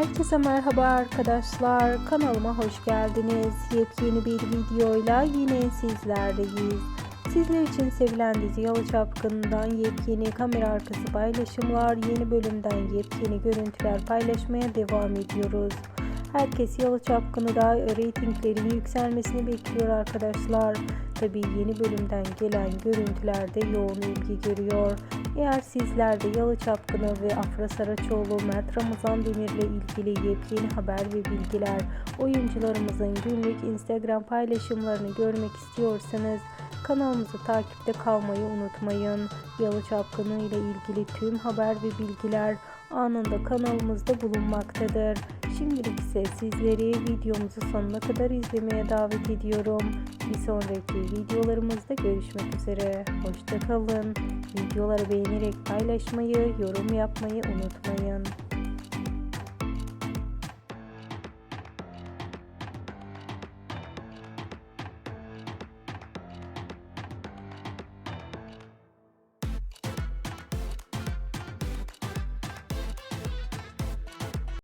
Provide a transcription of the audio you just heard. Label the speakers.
Speaker 1: Herkese merhaba arkadaşlar. Kanalıma hoş geldiniz. Yepyeni bir videoyla yine sizlerleyiz. Sizler için sevilen dizi Yalı Çapkın'dan yepyeni kamera arkası paylaşımlar, yeni bölümden yepyeni görüntüler paylaşmaya devam ediyoruz. Herkes Yalı Çapkın'ı da reytinglerin yükselmesini bekliyor arkadaşlar. Tabii yeni bölümden gelen görüntülerde yoğun ilgi görüyor. Eğer sizler de Yalı Çapkını ve Afra Saraçoğlu, Mert Ramazan Demir'le ilgili yepyeni haber ve bilgiler, oyuncularımızın günlük Instagram paylaşımlarını görmek istiyorsanız kanalımızı takipte kalmayı unutmayın. Yalı Çapkını ile ilgili tüm haber ve bilgiler anında kanalımızda bulunmaktadır. Şimdilik ise sizleri videomuzu sonuna kadar izlemeye davet ediyorum. Bir sonraki videolarımızda görüşmek üzere. Hoşçakalın. Videoları beğenerek paylaşmayı, yorum yapmayı unutmayın.